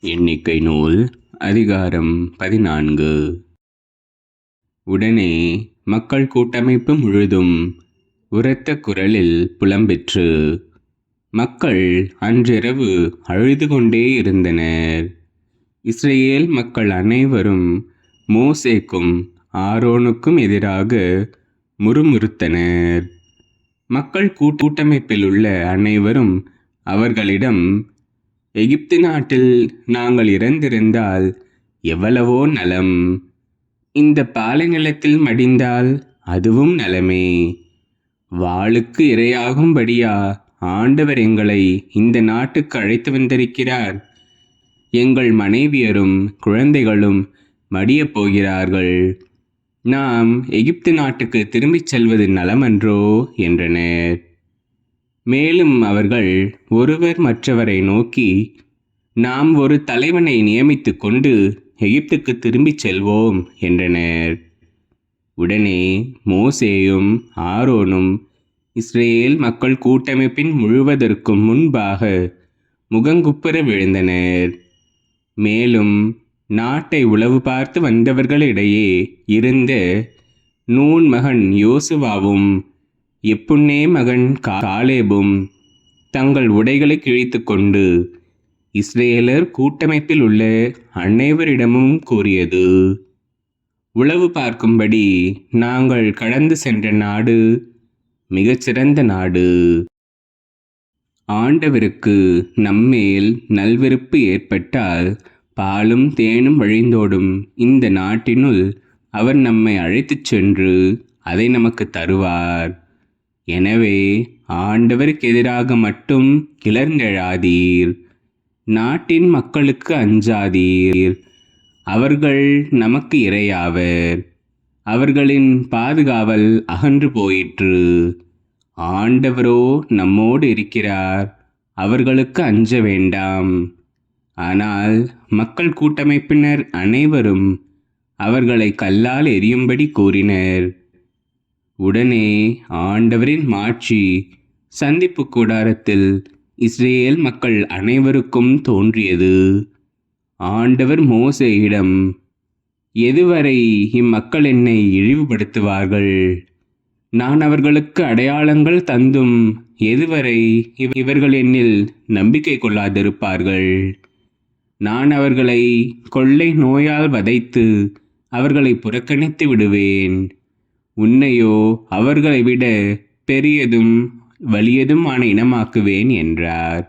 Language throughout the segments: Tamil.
எண்ணிக்கை நூல் அதிகாரம் பதினான்கு. உடனே மக்கள் கூட்டமைப்பு முழுதும் உரத்த குரலில் புலம்பெற்று மக்கள் அன்றிரவு அழுது கொண்டே இருந்தனர். இஸ்ரேல் மக்கள் அனைவரும் மோசேக்கும் ஆரோனுக்கும் எதிராக முறுமுறுத்தனர். மக்கள் கூட்டமைப்பில் உள்ள அனைவரும் அவர்களிடம் எகிப்து நாட்டில் நாங்கள் இறந்திருந்தால் எவ்வளவோ நலம். இந்த பாலைநிலத்தில் மடிந்தால் அதுவும் நலமே. வாளுக்கு இரையாகும்படியா ஆண்டவர் எங்களை இந்த நாட்டுக்கு அழைத்து வந்திருக்கிறார். எங்கள் மனைவியரும் குழந்தைகளும் மடியப் போகிறார்கள். நாம் எகிப்து நாட்டுக்கு திரும்பிச் செல்வது நலமன்றோ? என்றனர். மேலும் அவர்கள் ஒருவர் மற்றவரை நோக்கி நாம் ஒரு தலைவனை நியமித்து கொண்டு எகிப்துக்கு திரும்பிச் செல்வோம் என்றனர். உடனே மோசேயும் ஆரோனும் இஸ்ரேல் மக்கள் கூட்டமைப்பின் முழுவதற்கும் முன்பாக முகங்குப்புற விழுந்தனர். மேலும் நாட்டை உளவு பார்த்து வந்தவர்களிடையே இருந்த நூன் மகன் யோசுவாவும் எப்புண்ணே மகன் காலேபும் தங்கள் உடைகளை கிழித்து கொண்டு இஸ்ரேலர் கூட்டமைப்பில் உள்ள அனைவரிடமும் கூறியது. உளவு பார்க்கும்படி நாங்கள் கடந்து சென்ற நாடு மிகச்சிறந்த நாடு. ஆண்டவருக்கு நம்மேல் நல்விருப்பு ஏற்பட்டால் பாலும் தேனும் வழிந்தோடும் இந்த நாட்டினுள் அவர் நம்மை அழைத்துச் சென்று அதை நமக்கு தருவார். எனவே ஆண்டவருக்கு எதிராக மட்டும் கிளர்ந்தெழாதீர். நாட்டின் மக்களுக்கு அஞ்சாதீர். அவர்கள் நமக்கு இரையாவர். அவர்களின் பாதுகாவல் அகன்று போயிற்று. ஆண்டவரோ நம்மோடு இருக்கிறார். அவர்களுக்கு அஞ்ச வேண்டாம். ஆனால் மக்கள் கூட்டமைப்பினர் அனைவரும் அவர்களை கல்லால் எரியும்படி கூறினர். உடனே ஆண்டவரின் மாட்சி சந்திப்பு கூடாரத்தில் இஸ்ரேல் மக்கள் அனைவருக்கும் தோன்றியது. ஆண்டவர் மோசையிடம் எதுவரை இம்மக்கள் என்னை இழிவுபடுத்துவார்கள்? நான் அவர்களுக்கு அடையாளங்கள் தந்தும் எதுவரை இவ- இவர்கள் என்னில் நம்பிக்கை கொள்ளாதிருப்பார்கள்? நான் அவர்களை கொள்ளை நோயால் வதைத்து அவர்களை புறக்கணித்து விடுவேன். உன்னையோ அவர்களை விட பெரியதும் வலியதுமான இனமாக்குவேன் என்றார்.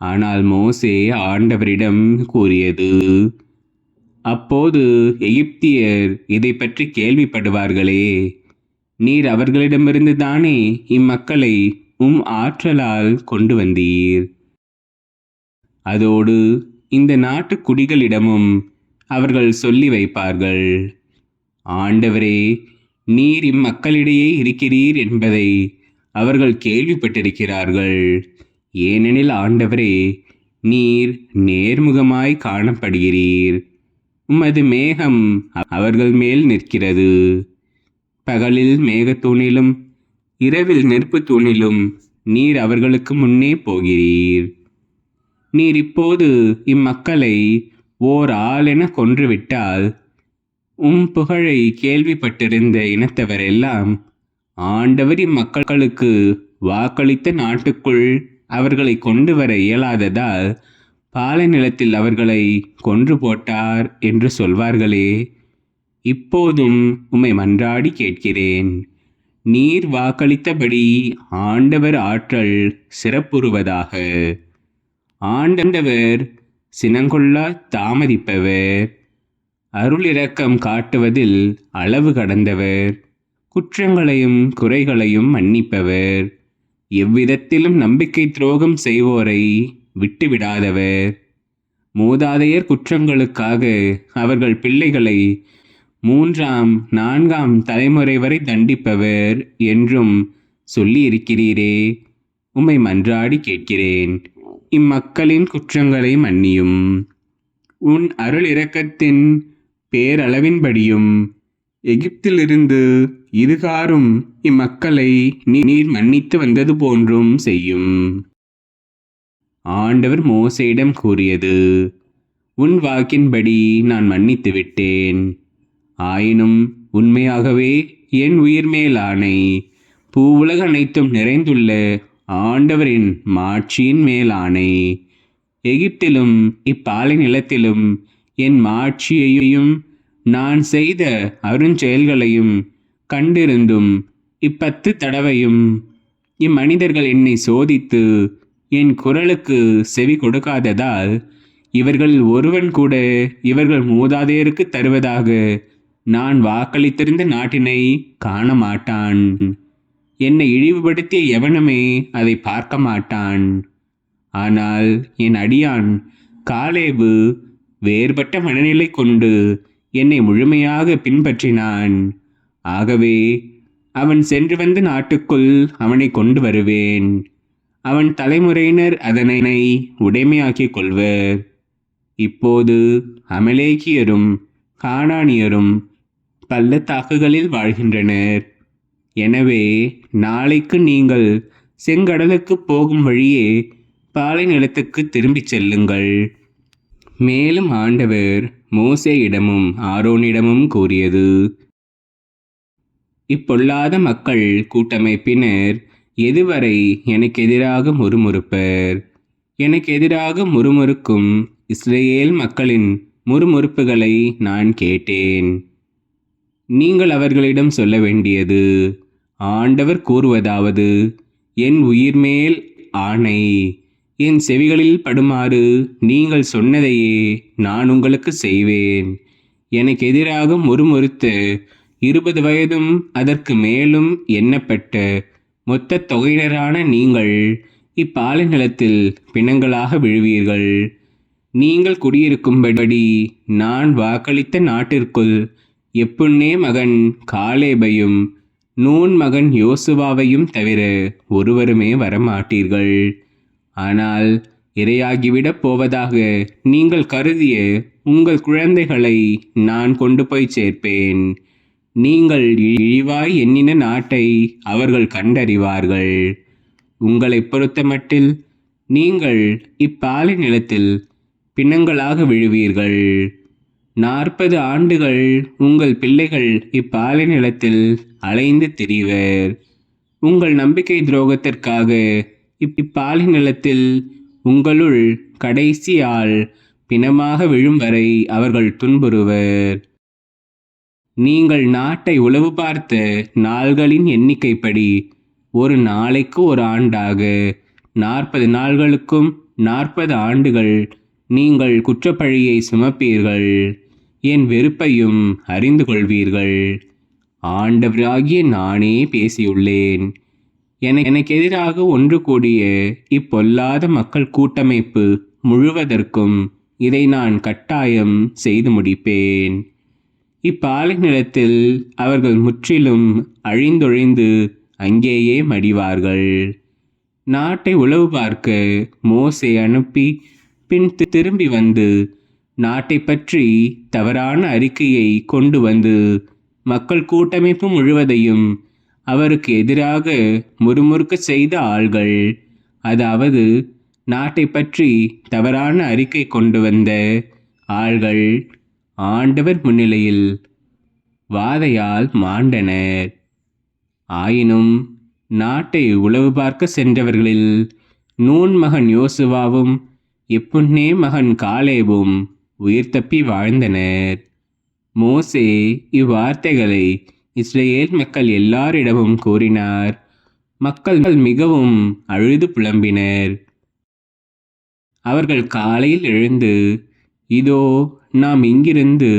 ஆனால் மோசே ஆண்டவரிடம் கூறியது அப்போது எகிப்தியர் இதை பற்றி கேள்விப்படுவார்களே. நீர் அவர்களிடமிருந்து தானே இம்மக்களை உம் ஆற்றலால் கொண்டு வந்தீர். அதோடு இந்த நாட்டு குடிகளிடமும் அவர்கள் சொல்லி வைப்பார்கள். ஆண்டவரே நீர் இம்மக்களிடையே இருக்கிறீர் என்பதை அவர்கள் கேள்விப்பட்டிருக்கிறார்கள். ஏனெனில் ஆண்டவரே நீர் நேர்முகமாய் காணப்படுகிறீர். உமது மேகம் அவர்கள் மேல் நிற்கிறது. பகலில் மேகத்தூணிலும் இரவில் நெருப்பு தூணிலும் நீர் அவர்களுக்கு முன்னே போகிறீர். நீர் இப்போது இம்மக்களை ஓர் ஆளென கொன்றுவிட்டால் உம் புகழை கேள்விப்பட்டிருந்த இனத்தவரெல்லாம் ஆண்டவர் இம்மக்களுக்கு வாக்களித்த நாட்டுக்குள் அவர்களை கொண்டு வர இயலாததால் பாலை நிலத்தில் அவர்களை கொன்று போட்டார் என்று சொல்வார்களே. இப்போதும் உம்மை மன்றாடி கேட்கிறேன். நீர் வாக்களித்தபடி ஆண்டவர் ஆற்றல் சிறப்புறுவதாக. ஆண்டவர் சினங்கொள்ளா தாமதிப்பவர். அருளிறக்கம் காட்டுவதில் அளவு கடந்தவர். குற்றங்களையும் குறைகளையும் மன்னிப்பவர். எவ்விதத்திலும் நம்பிக்கை துரோகம் செய்வோரை விட்டுவிடாதவர். மூதாதையர் குற்றங்களுக்காக அவர்கள் பிள்ளைகளை மூன்றாம் நான்காம் தலைமுறை வரை தண்டிப்பவர் என்றும் சொல்லியிருக்கிறீரே. உம்மை மன்றாடி கேட்கிறேன். இம்மக்களின் குற்றங்களை மன்னியும். உன் அருள் இரக்கத்தின் பேரளவின்படியும் எகிப்திலிருந்து இதுகாரும் இம்மக்களை நீ- நீர் மன்னித்து வந்தது போன்றும் செய்யும். ஆண்டவர் மோசையிடம் கூறியது உன் வாக்கின்படி நான் மன்னித்து விட்டேன். ஆயினும் உண்மையாகவே என் உயிர் மேல் ஆணை பூவுலக அனைத்தும் நிறைந்துள்ள ஆண்டவரின் மாட்சியின் மேலானை. எகிப்திலும் இப்பாலை நிலத்திலும் என் மாட்சியையும் நான் செய்த அருஞ்செயல்களையும் கண்டிருந்தும் இப்பத்து தடவையும் இம்மனிதர்கள் என்னை சோதித்து என் குரலுக்கு செவி கொடுக்காததால் இவர்கள் ஒருவன் கூட இவர்கள் மூதாதையருக்கு தருவதாக நான் வாக்களித்திருந்த நாட்டினை காண மாட்டான் என்னை இழிவுபடுத்திய எவனுமே அதை பார்க்க மாட்டான். ஆனால் என் அடியான் காலேபு வேறுபட்ட மனநிலை கொண்டு என்னை முழுமையாக பின்பற்றினான். ஆகவே அவன் சென்று வந்த நாட்டுக்குள் அவனை கொண்டு வருவேன். அவன் தலைமுறையினர் அதனை உடைமையாக்கிக் கொள்வர். இப்போது அமலேக்கியரும் காணானியரும் பள்ளத்தாக்குகளில் வாழ்கின்றனர். எனவே நாளைக்கு நீங்கள் செங்கடலுக்கு போகும் வழியே பாலை நிலத்துக்கு திரும்பிச் செல்லுங்கள். மேலும் ஆண்டவர் மோசேயிடமும் ஆரோனிடமும் கூறியது. இப்பொல்லாத மக்கள் கூட்டமைப்பினர் எதுவரை எனக்கு எதிராக முறுமுறுப்பர்? எனக்கு எதிராக முறுமுறுக்கும் இஸ்ரேல் மக்களின் முறுமுறுப்புகளை நான் கேட்டேன். நீங்கள் அவர்களிடம் சொல்ல வேண்டியது ஆண்டவர் கூறுவதாவது என் உயிர்மேல் ஆணை என் செவிகளில் படுமாறு நீங்கள் சொன்னதையே நான் உங்களுக்கு செய்வேன். எனக்கு எதிராக முறுமுறுத்து இருபது வயதும் அதற்கு மேலும் எண்ணப்பட்ட மொத்த தொகையினரான நீங்கள் இப்பாலை நிலத்தில் பிணங்களாக விழுவீர்கள். நீங்கள் குடியிருக்கும்படி நான் வாக்களித்த நாட்டிற்குள் எப்புண்ணே மகன் காலேபையும் நூன் மகன் யோசுவாவையும் தவிர ஒருவருமே வரமாட்டீர்கள். ஆனால் இரையாகிவிடப் போவதாக நீங்கள் கருதிய உங்கள் குழந்தைகளை நான் கொண்டு போய் சேர்ப்பேன். நீங்கள் இழிவாய் எண்ணின நாட்டை அவர்கள் கண்டறிவார்கள். உங்களைப் பொறுத்தமட்டில் நீங்கள் இப்பாலை நிலத்தில் பிணங்களாக விழுவீர்கள். நாற்பது ஆண்டுகள் உங்கள் பிள்ளைகள் இப்பாலை நிலத்தில் அலைந்து திரிவர். உங்கள் நம்பிக்கை துரோகத்திற்காக இப்பாலை நிலத்தில் உங்களுள் கடைசி ஆள் பிணமாக விழும் வரை அவர்கள் துன்புறுவர். நீங்கள் நாட்டை உளவு பார்த்த நாள்களின் எண்ணிக்கைப்படி ஒரு நாளைக்கு ஒரு ஆண்டாக நாற்பது நாள்களுக்கும் நாற்பது ஆண்டுகள் நீங்கள் குற்றப்பழியை சுமப்பீர்கள். என் வெறுப்பையும் அறிந்து கொள்வீர்கள். ஆண்டவராகிய நானே பேசியுள்ளேன். என எனக்கு எதிராக ஒன்று கூடிய இப்பொல்லாத மக்கள் கூட்டமைப்பு முழுவதற்கும் இதை நான் கட்டாயம் செய்து முடிப்பேன். இப்பாலை நிலத்தில் அவர்கள் முற்றிலும் அழிந்தொழிந்து அங்கேயே மடிவார்கள். நாட்டை உளவு பார்க்க மோசை அனுப்பி பின் திரும்பி வந்து நாட்டை பற்றி தவறான அறிக்கையை கொண்டு வந்து மக்கள் கூட்டமைப்பு முழுவதையும் அவருக்கு எதிராக முறுமுறுக்க செய்த ஆள்கள். அதாவது நாட்டை பற்றி தவறான அறிக்கை கொண்டு வந்த ஆள்கள் ஆண்டவர் முன்னிலையில் வாதையால் மாண்டனர். ஆயினும் நாட்டை உளவு பார்க்க சென்றவர்களில் நூன் மகன் யோசுவாவும் எப்புன்னே மகன் காலேவும் உயிர் தப்பி வாழ்ந்தனர். மோசே இவ்வார்த்தைகளை இஸ்ரேல் மக்கள் எல்லாரிடமும் கூறினார். மக்கள் மிகவும் அழுது புலம்பினர். அவர்கள் காலையில் எழுந்து இதோ நாம் இங்கிருந்து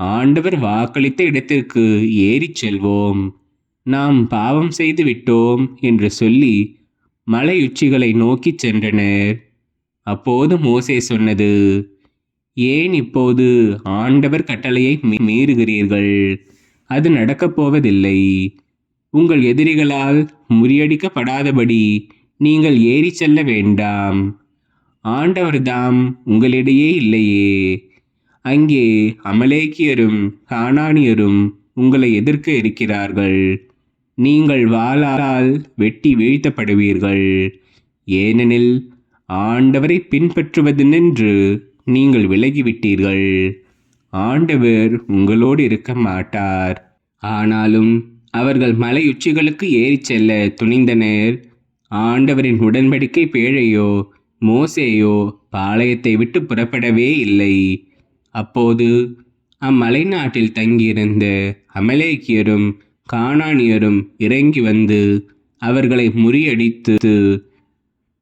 ஆண்டவர் வாக்களித்த இடத்திற்கு ஏறிச் செல்வோம். நாம் பாவம் செய்து விட்டோம் என்று சொல்லி மலையுச்சிகளை நோக்கிச் சென்றனர். அப்போது மோசே சொன்னது ஏன் இப்போது ஆண்டவர் கட்டளையை மீறுகிறீர்கள்? அது நடக்கப் போவதில்லை. உங்கள் எதிரிகளால் முறியடிக்கப்படாதபடி நீங்கள் ஏறிச் செல்ல வேண்டாம். ஆண்டவர்தாம் உங்களிடையே இல்லையே. அங்கே அமலேக்கியரும் கானானியரும் உங்களை எதிர்க்க இருக்கிறார்கள். நீங்கள் வாளால் வெட்டி வீழ்த்தப்படுவீர்கள். ஏனெனில் ஆண்டவரை பின்பற்றுவதென்று நீங்கள் விலகிவிட்டீர்கள். ஆண்டவர் உங்களோடு இருக்க மாட்டார். ஆனாலும் அவர்கள் மலையுச்சிகளுக்கு ஏறிச் செல்ல துணிந்தனர். ஆண்டவரின் உடன்படிக்கை பேழையோ மோசேயோ பாளையத்தை விட்டு புறப்படவே இல்லை. அப்போது அம்மலை நாட்டில் தங்கியிருந்த அமலேக்கியரும் கானானியரும் இறங்கி வந்து அவர்களை முறியடித்து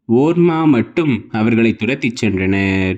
ஓர்மா மட்டும் அவர்களை துரத்திச் சென்றனர்.